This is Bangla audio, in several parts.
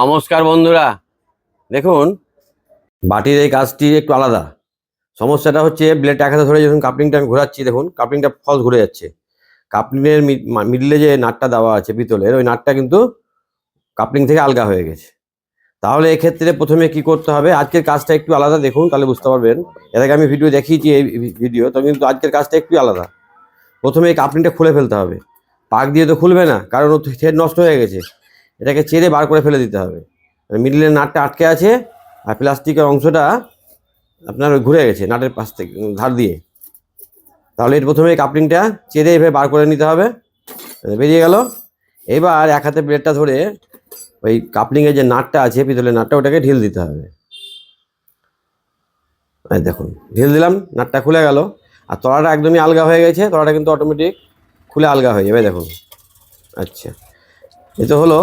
নমস্কার বন্ধুরা। দেখুন, বাটির এই কাজটি একটু আলাদা। সমস্যাটা হচ্ছে ব্লেড এক হাতে ধরে যখন কাপলিংটা আমি ঘোরাচ্ছি, দেখুন কাপলিংটা ফলস ঘুরে যাচ্ছে। কাপলিংয়ের মিডলে যে নাটটা দেওয়া আছে পিতলের, ওই নাটটা কিন্তু কাপলিং থেকে আলগা হয়ে গেছে। তাহলে এক্ষেত্রে প্রথমে কি করতে হবে? আজকের কাজটা একটু আলাদা, দেখুন, তাহলে বুঝতে পারবেন। এর আগে আমি ভিডিও দেখিয়েছি এই ভিডিও তো কিন্তু আজকের কাজটা একটু আলাদা। প্রথমে এই কাপলিংটা খুলে ফেলতে হবে। পাক দিয়ে তো খুলবে না, কারণ ও নষ্ট হয়ে গেছে। এটাকে চেড়ে বার করে ফেলে দিতে হবে। মিডিলের নাটটা আটকে আছে আর প্লাস্টিকের অংশটা আপনার ঘুরে গেছে নাটের পাশ থেকে, ধার দিয়ে। তাহলে প্রথমে কাপলিংটা চেড়ে এভাবে বার করে নিতে হবে। বেরিয়ে গেল। এবার এক হাতে প্লেটটা ধরে ওই কাপলিংয়ের যে নাটটা আছে, পিতলের নাটটা, ওটাকে ঢিল দিতে হবে। দেখুন, ঢিল দিলাম, নাটটা খুলে গেল। আর তলাটা একদমই আলগা হয়ে গেছে, তলাটা কিন্তু অটোমেটিক খুলে আলগা হয়ে যাবে, দেখুন। আচ্ছা। এ তো হলো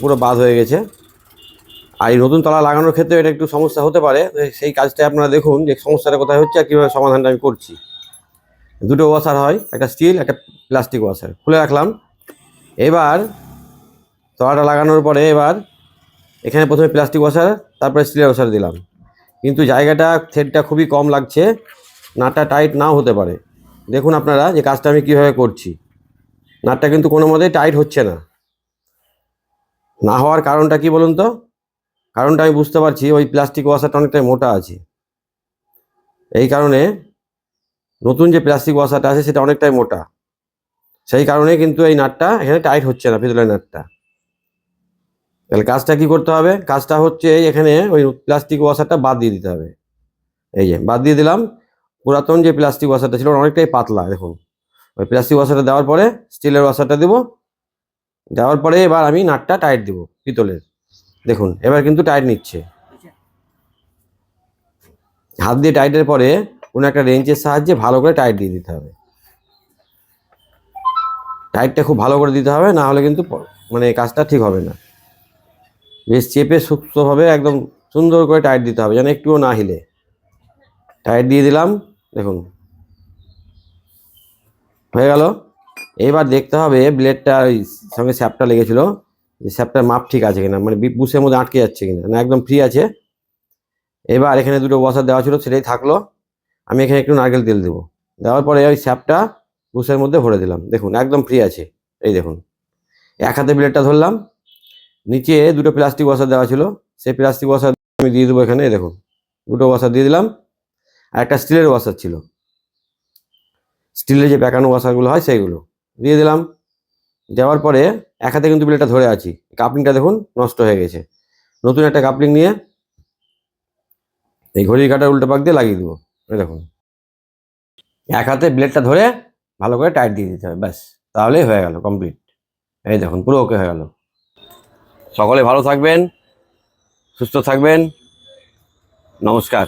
পুরো বাদ হয়ে গেছে। আর এই নতুন তলা লাগানোর ক্ষেত্রে এটা একটু সমস্যা হতে পারে। সেই কাজটা আপনারা দেখুন যে সমস্যাটা কোথায় হচ্ছে আর কীভাবে সমাধানটা আমি করছি। দুটো ওয়াশার হয়, একটা স্টিল, একটা প্লাস্টিক ওয়াশার। খুলে রাখলাম। এবার তলাটা লাগানোর পরে এবার এখানে প্রথমে প্লাস্টিক ওয়াশার, তারপরে স্টিলের ওয়াশার দিলাম। কিন্তু জায়গাটা, থ্রেডটা খুবই কম লাগছে। নাটটা টাইট নাও হতে পারে। দেখুন আপনারা যে কাজটা আমি কীভাবে করছি। নাটটা কিন্তু কোনো মতেই টাইট হচ্ছে না। না হওয়ার কারণটা কি বলুন তো? কারণটা আমি বুঝতে পারছি, ওই প্লাস্টিক ওয়াশারটা অনেকটাই মোটা আছে। এই কারণে নতুন যে প্লাস্টিক ওয়াশারটা আছে, সেটা অনেকটাই মোটা। সেই কারণে কিন্তু এই নাটটা এখানে টাইট হচ্ছে না পিতলের নাটটা। তাহলে কাজটা কি করতে হবে? কাজটা হচ্ছে এখানে ওই প্লাস্টিক ওয়াশারটা বাদ দিয়ে দিতে হবে। এই যে, বাদ দিয়ে দিলাম। পুরাতন যে প্লাস্টিক ওয়াশারটা ছিল অনেকটাই পাতলা, দেখুন। ওই প্লাস্টিক ওয়াশারটা দেওয়ার পরে স্টিলের ওয়াশারটা দেবো। দেওয়ার পরে এবার আমি নাটটা টাইট দিব, পিতলের। দেখুন, এবার কিন্তু টাইট নিচ্ছে। হাত দিয়ে টাইটের পরে কোনো একটা রেঞ্চের সাহায্যে ভালো করে টাইট দিয়ে দিতে হবে। টাইটটা খুব ভালো করে দিতে হবে, না হলে কিন্তু মানে কাজটা ঠিক হবে না। বেশ চেপে সুস্থভাবে একদম সুন্দর করে টাইট দিতে হবে, যেন একটুও না হিলে। টাইট দিয়ে দিলাম, দেখুন। হয়ে গেল? এবার দেখতে হবে ব্লেডটা ওই সঙ্গে স্যাপটা লেগেছিলো। যে স্যাপটার মাপ ঠিক আছে কিনা? মানে বি- বুশের মধ্যে আটকে যাচ্ছে কিনা? না, একদম ফ্রি আছে। এবার এখানে দুটো ওয়াশার দেওয়া ছিল, সেটাই থাকল। আমি এখানে একটু নারকেল তেল দেবো। দেওয়ার পরে ওই স্যাপটা বুশের মধ্যে ভরে দিলাম। দেখুন, একদম ফ্রি আছে। এই দেখুন। এক হাতে ব্লেডটা ধরলাম। নিচে দুটো প্লাস্টিক ওয়াশার দেওয়া ছিল। সেই প্লাস্টিক ওয়াশার আমি দিয়ে দেবো এখানে দেখুন। দুটো ওয়াশার দিয়ে দিলাম। আর একটা স্টিলের ওয়াশার ছিল। স্টিলের যে প্যাকানো ওয়াশারগুলো হয়, সেইগুলো। দিয়ে দিলাম। দেওয়ার পরে এক হাতে কিন্তু ব্লেডটা ধরে আছি। কাপলিংটা দেখুন নষ্ট হয়ে গেছে। নতুন একটা কাপলিং নিয়ে এই ঘড়ির কাটার উল্টো পাক দিয়ে লাগিয়ে দেবো। দেখুন। এক হাতে ব্লেডটা ধরে ভালো করে টাইট দিয়ে দিতে হবে, ব্যাস। তাহলেই হয়ে গেল কমপ্লিট এই দেখুন, পুরো ওকে হয়ে গেল। সকলে ভালো থাকবেন, সুস্থ থাকবেন। নমস্কার।